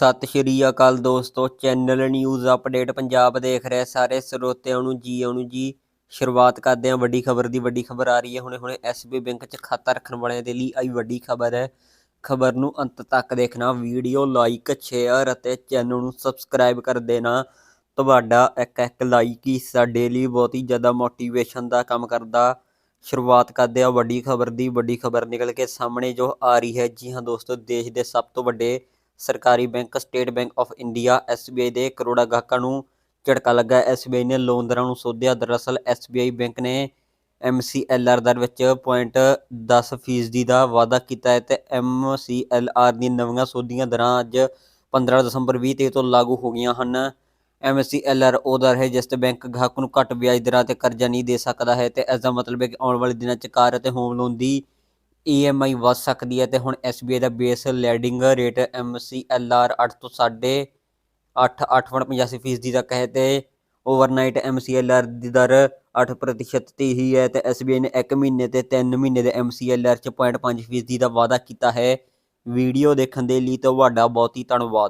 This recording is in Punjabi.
ਸਤਿ ਸ਼੍ਰੀ ਅਕਾਲ ਦੋਸਤੋ, ਚੈਨਲ ਨਿਊਜ਼ ਅਪਡੇਟ ਪੰਜਾਬ ਦੇਖ ਰਹੇ ਸਾਰੇ ਸਰੋਤਿਆਂ ਨੂੰ ਜੀ ਆਉਣ ਜੀ। ਸ਼ੁਰੂਆਤ ਕਰਦੇ ਹਾਂ, ਵੱਡੀ ਖਬਰ ਦੀ, ਵੱਡੀ ਖਬਰ ਆ ਰਹੀ ਹੈ। ਹੁਣੇ ਹੁਣੇ ਐਸਬੀ ਬੈਂਕ 'ਚ ਖਾਤਾ ਰੱਖਣ ਵਾਲਿਆਂ ਦੇ ਲਈ ਆਈ ਵੱਡੀ ਖਬਰ ਹੈ। ਖਬਰ ਨੂੰ ਅੰਤ ਤੱਕ ਦੇਖਣਾ, ਵੀਡੀਓ ਲਾਈਕ, ਸ਼ੇਅਰ ਅਤੇ ਚੈਨਲ ਨੂੰ ਸਬਸਕ੍ਰਾਈਬ ਕਰ ਦੇਣਾ। ਤੁਹਾਡਾ ਇੱਕ ਇੱਕ ਲਾਈਕ ਹੀ ਸਾਡੇ ਲਈ ਬਹੁਤ ਹੀ ਜ਼ਿਆਦਾ ਮੋਟੀਵੇਸ਼ਨ ਦਾ ਕੰਮ ਕਰਦਾ। ਸ਼ੁਰੂਆਤ ਕਰਦੇ ਆ ਵੱਡੀ ਖਬਰ ਦੀ, ਵੱਡੀ ਖਬਰ ਨਿਕਲ ਕੇ ਸਾਹਮਣੇ ਜੋ ਆ ਰਹੀ ਹੈ। ਜੀ ਹਾਂ ਦੋਸਤੋ, ਦੇਸ਼ ਦੇ ਸਭ ਤੋਂ ਵੱਡੇ ਸਰਕਾਰੀ bank, State Bank of India SBI ਦੇ ਕਰੋੜਾ ਗਾਹਕਾਂ ਨੂੰ ਝਟਕਾ ਲੱਗਾ। SBI ਨੇ ਲੋਨ ਦਰਾਂ ਨੂੰ ਸੋਧਿਆ। ਦਰਅਸਲ SBI ਬੈਂਕ ਨੇ MCLR ਦਰ ਵਿੱਚ 0.10 ਫੀਸਦੀ ਦਾ ਵਾਅਦਾ ਕੀਤਾ ਹੈ ਤੇ MCLR ਦੀਆਂ ਨਵੀਆਂ ਸੋਧੀਆਂ ਦਰਾਂ ਅੱਜ 15 ਦਸੰਬਰ 2023 ਤੋਂ ਲਾਗੂ ਹੋ ਗਈਆਂ ਹਨ। MCLR ਉਹ ਦਰ ਹੈ ਜਿਸ ਤੇ ਬੈਂਕ ਗਾਹਕ ਨੂੰ ਘੱਟ ਵਿਆਜ ਦਰਾਂ ਤੇ ਕਰਜ਼ਾ ਨਹੀਂ ਦੇ ਸਕਦਾ ਹੈ ਤੇ ਇਸ ਦਾ ਮਤਲਬ ਹੈ ਕਿ ਆਉਣ ਵਾਲੇ ਦਿਨਾਂ 'ਚ ਕਾਰ ਅਤੇ ਹੋਮ ਲੋਨ ਦੀ EMI ਵੱਧ ਸਕਦੀ ਹੈ ਤੇ ਹੁਣ SBI ਦਾ ਬੇਸ ਲੈਂਡਿੰਗ ਰੇਟ MCLR 8 ਤੋਂ 8.8 8.85 ਫੀਸਦੀ ਤੱਕ ਹੈ ਤੇ ਓਵਰਨਾਈਟ MCLR ਦੀ ਦਰ 8% ਤੇ ਹੀ ਹੈ ਤੇ SBI ਨੇ 1 ਮਹੀਨੇ ਤੇ 3 ਮਹੀਨੇ ਦੇ MCLR 'ਚ 0.5 ਫੀਸਦੀ ਦਾ ਵਾਅਦਾ ਕੀਤਾ ਹੈ। ਵੀਡੀਓ ਦੇਖਣ ਦੇ ਲਈ ਤੁਹਾਡਾ ਬਹੁਤ ਹੀ ਧੰਨਵਾਦ।